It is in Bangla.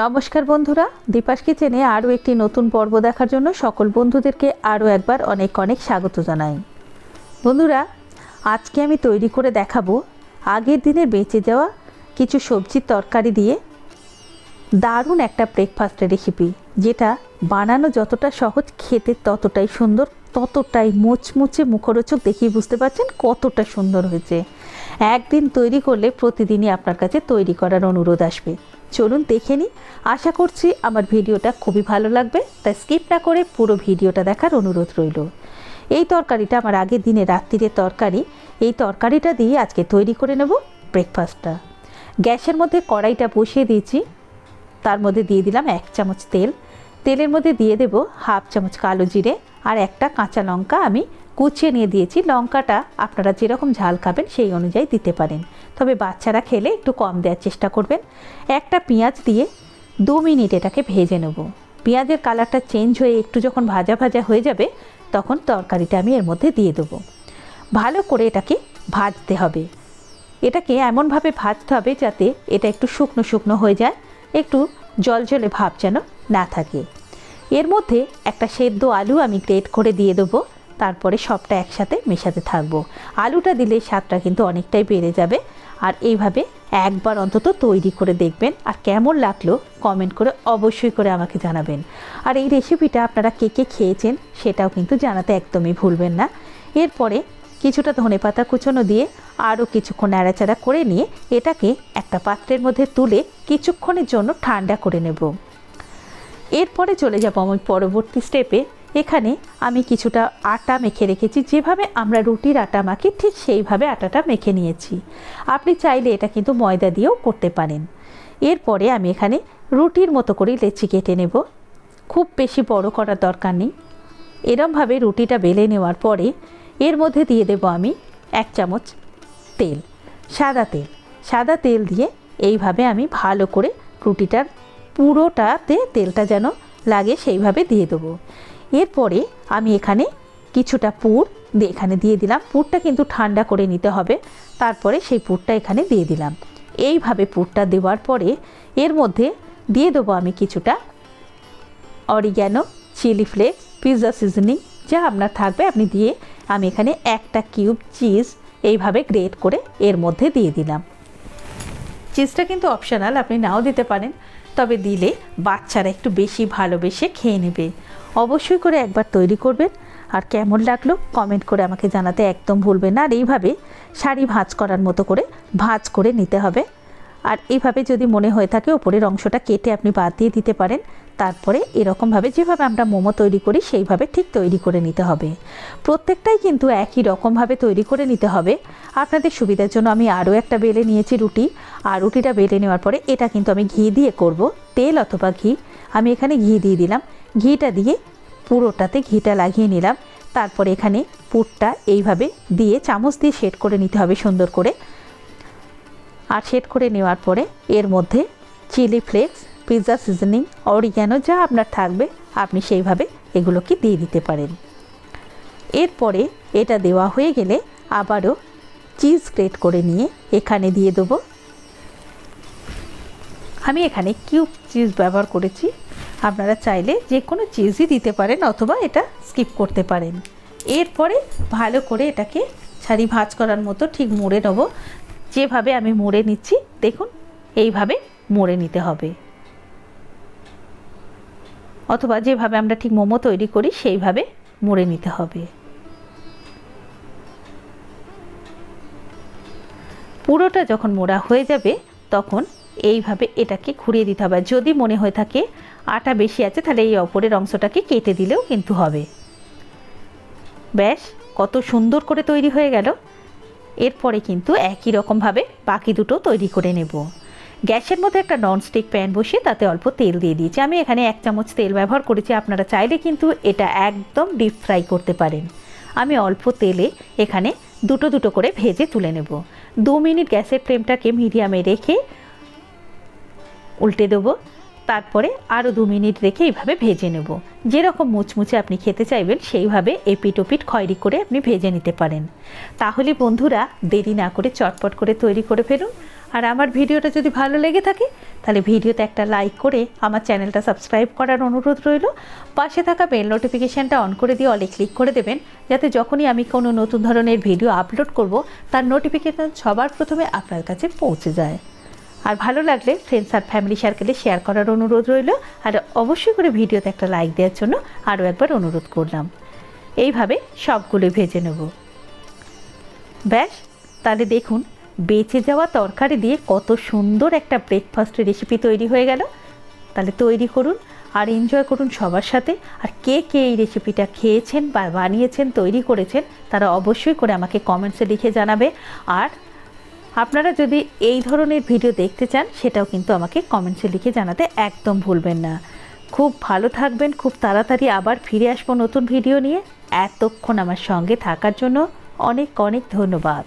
নমস্কার বন্ধুরা, দীপাস কিচেনে আরও একটি নতুন পর্ব দেখার জন্য সকল বন্ধুদেরকে আরও একবার অনেক অনেক স্বাগত জানাই। বন্ধুরা, আজকে আমি তৈরি করে দেখাবো আগের দিনের বেঁচে যাওয়া কিছু সবজির তরকারি দিয়ে দারুণ একটা ব্রেকফাস্টের রেসিপি যেটা বানানো যতটা সহজ, খেতে ততটাই সুন্দর, ততটাই মুচমুচে মুখরোচক দেখেই বুঝতে পারছেন কতটা সুন্দর হয়েছে। একদিন তৈরি করলে প্রতিদিনই আপনার কাছে তৈরি করার অনুরোধ আসবে। চলুন দেখে নিই। আশা করছি আমার ভিডিওটা খুবই ভালো লাগবে, তাই স্কিপ না করে পুরো ভিডিওটা দেখার অনুরোধ রইল। এই তরকারিটা আমার আগের দিনে রাত্রিরের তরকারি, এই তরকারিটা দিয়ে আজকে তৈরি করে নেব ব্রেকফাস্টটা গ্যাসের মধ্যে কড়াইটা বসিয়ে দিয়েছি, তার মধ্যে দিয়ে দিলাম এক চামচ তেল। তেলের মধ্যে দিয়ে দেব হাফ চামচ কালো জিরে আর একটা কাঁচা লঙ্কা আমি কুচিয়ে নিয়ে দিয়েছি। লঙ্কাটা আপনারা যেরকম ঝাল খাবেন সেই অনুযায়ী দিতে পারেন। তবে বাচ্চারা খেলে একটু কম দেওয়ার চেষ্টা করবেন। একটা পেঁয়াজ দিয়ে দু মিনিট এটাকে ভেজে নেব। পেঁয়াজের কালারটা চেঞ্জ হয়ে একটু যখন ভাজা ভাজা হয়ে যাবে, তখন তরকারিটা আমি এর মধ্যে দিয়ে দেবো। ভালো করে এটাকে ভাজতে হবে। এটাকে এমনভাবে ভাজতে হবে যাতে এটা একটু শুকনো শুকনো হয়ে যায়, একটু জল জলে ভাব যেন না থাকে। এর মধ্যে একটা সেদ্ধ আলু আমি গ্রেট করে দিয়ে দেবো। তারপরে সবটা একসাথে মেশাতে থাকব। আলুটা দিলে স্বাদটা কিন্তু অনেকটাই বেড়ে যাবে। আর এইভাবে একবার অন্তত তৈরি করে দেখবেন আর কেমন লাগল কমেন্ট করে অবশ্যই করে আমাকে জানাবেন। আর এই রেসিপিটা আপনারা কে কে খেয়েছেন সেটাও কিন্তু জানাতে একদমই ভুলবেন না। এরপরে কিছুটা ধনে পাতা কুচোনো দিয়ে আরও কিছুক্ষণ নাড়াচাড়া করে নিয়ে এটাকে একটা পাত্রের মধ্যে তুলে কিছুক্ষণের জন্য ঠান্ডা করে নেব। এরপরে চলে যাব আমি পরবর্তী স্টেপে এখানে আমি কিছুটা আটা মেখে রেখেছি। যেভাবে আমরা রুটির আটা মাখি, ঠিক সেইভাবে আটাটা মেখে নিয়েছি। আপনি চাইলে এটা কিন্তু ময়দা দিয়েও করতে পারেন। এরপরে আমি এখানে রুটির মতো করে লেচি কেটে নেব। খুব বেশি বড় করার দরকার নেই। এরমভাবে রুটিটা বেলে নেওয়ার পরে এর মধ্যে দিয়ে দেব আমি এক চামচ তেল, সাদা তেল। সাদা তেল দিয়ে এইভাবে আমি ভালো করে রুটিটার পুরোটাতে তেলটা যেন লাগে সেইভাবে দিয়ে দেবো। এরপরে আমি এখানে কিছুটা পুর এখানে দিয়ে দিলাম। পুরটা কিন্তু ঠান্ডা করে নিতে হবে। তারপরে সেই পুরটা এখানে দিয়ে দিলাম। এইভাবে পুরটা দেওয়ার পরে এর মধ্যে দিয়ে দেবো আমি কিছুটা oregano, chilli flakes pizza seasoning, যা আপনার থাকবে। আপনি দিয়ে আমি এখানে একটা কিউব চিজ এইভাবে গ্রেট করে এর মধ্যে দিয়ে দিলাম। চিজটা কিন্তু অপশনাল, আপনি নাও দিতে পারেন। তবে দিলে বাচ্চারা একটু বেশি ভালোবেসে খেয়ে নেবে। অবশ্যই করে একবার তৈরি করবেন। আর কেমন লাগল কমেন্ট করে আমাকে জানাতে একদম ভুলবেন না। আর এইভাবে শাড়ি ভাঁজ করার মতো করে ভাঁজ করে নিতে হবে। আর এইভাবে যদি মনে হয়ে থাকে ওপরের অংশটা কেটে আপনি বাদ দিয়ে দিতে পারেন, তারপরে এরকমভাবে যেভাবে আমরা মোমো তৈরি করি, সেইভাবে ঠিক তৈরি করে নিতে হবে। প্রত্যেকটাই কিন্তু একই রকমভাবে তৈরি করে নিতে হবে। আপনাদের সুবিধার জন্য আমি আরও একটা বেলে নিয়েছি রুটি। আর রুটিটা বেলে নেওয়ার পরে এটা কিন্তু আমি ঘি দিয়ে করব। তেল অথবা ঘি। আমি এখানে ঘি দিয়ে দিলাম। ঘিটা দিয়ে পুরোটাতে ঘিটা লাগিয়ে নিলাম। তারপরে এখানে পুরটা এইভাবে দিয়ে চামচ দিয়ে সেট করে নিতে হবে সুন্দর করে। আর সেট করে নেওয়ার পরে এর মধ্যে chilli flakes, pizza seasoning, oregano যা আপনার থাকবে, আপনি সেইভাবে এগুলোকে দিয়ে দিতে পারেন। এরপরে এটা দেওয়া হয়ে গেলে আবারও চিজ গ্রেট করে নিয়ে এখানে দিয়ে দেবো। আমি এখানে কিউব চিজ ব্যবহার করেছি। আপনারা চাইলে যে কোনো চিজই দিতে পারেন অথবা এটা স্কিপ করতে পারেন। এরপরে ভালো করে এটাকে ছাড়ি ভাঁজ করার মতো ঠিক মুড়ে নেব। যেভাবে আমি মুড়ে নিচ্ছি, দেখুন, এইভাবে মুড়ে নিতে হবে। অথবা যেভাবে আমরা ঠিক মোমো তৈরি করি, সেইভাবে মুড়ে নিতে হবে। পুরোটা যখন মোড়া হয়ে যাবে, তখন এইভাবে এটাকে ঘুরিয়ে দিতে হবে। যদি মনে হয়ে থাকে আটা বেশি আছে, তাহলে এই অপরের অংশটাকে কেটে দিলেও কিন্তু হবে। ব্যাস, কত সুন্দর করে তৈরি হয়ে গেল। এরপরে কিন্তু একই রকমভাবে বাকি দুটো তৈরি করে নেব। গ্যাসের মধ্যে একটা ননস্টিক প্যান বসিয়ে তাতে অল্প তেল দিয়ে দিয়েছি। আমি এখানে এক চামচ তেল ব্যবহার করেছি, আপনারা চাইলে কিন্তু এটা একদম ডিপ ফ্রাই করতে পারেন। আমি অল্প তেলে এখানে দুটো দুটো করে ভেজে তুলে নেব। দু মিনিট গ্যাসের ফ্লেমটাকে মিডিয়ামে রেখে উল্টে দেবো। তারপরে আরও দু মিনিট রেখে এইভাবে ভেজে নেব। যেরকম মুচমুচে আপনি খেতে চাইবেন, সেইভাবে এপিট ওপিট খয়রি করে আপনি ভেজে নিতে পারেন। তাহলে বন্ধুরা, দেরি না করে চটপট করে তৈরি করে ফেলুন। আর আমার ভিডিওটা যদি ভালো লেগে থাকে, তাহলে ভিডিওতে একটা লাইক করে আমার চ্যানেলটা সাবস্ক্রাইব করার অনুরোধ রইল। পাশে থাকা বেল নোটিফিকেশানটা অন করে দিয়ে অলে ক্লিক করে দেবেন, যাতে যখনই আমি কোনো নতুন ধরনের ভিডিও আপলোড করব, তার নোটিফিকেশান সবার প্রথমে আপনার কাছে পৌঁছে যায়। আর ভালো লাগলে ফ্রেন্ডস আর ফ্যামিলি সার্কেলে শেয়ার করার অনুরোধ রইল। আর অবশ্যই করে ভিডিওতে একটা লাইক দেওয়ার জন্য আরও একবার অনুরোধ করলাম। এইভাবে সবগুলো ভেজে নেব। ব্যাস, তাহলে দেখুন, বেঁচে যাওয়া তরকারি দিয়ে কত সুন্দর একটা ব্রেকফাস্ট রেসিপি তৈরি হয়ে গেল। তাহলে তৈরি করুন আর এনজয় করুন সবার সাথে। আর কে কে এই রেসিপিটা খেয়েছেন বা বানিয়েছেন, তৈরি করেছেন, তারা অবশ্যই করে আমাকে কমেন্টসে লিখে জানাবে। আর আপনারা যদি এই ধরনের ভিডিও দেখতে চান, সেটাও কিন্তু আমাকে কমেন্টসে লিখে জানাতে একদম ভুলবেন না। খুব ভালো থাকবেন, খুব তাড়াতাড়ি আবার ফিরে আসব নতুন ভিডিও নিয়ে। এতক্ষণ আমার সঙ্গে থাকার জন্য অনেক অনেক ধন্যবাদ।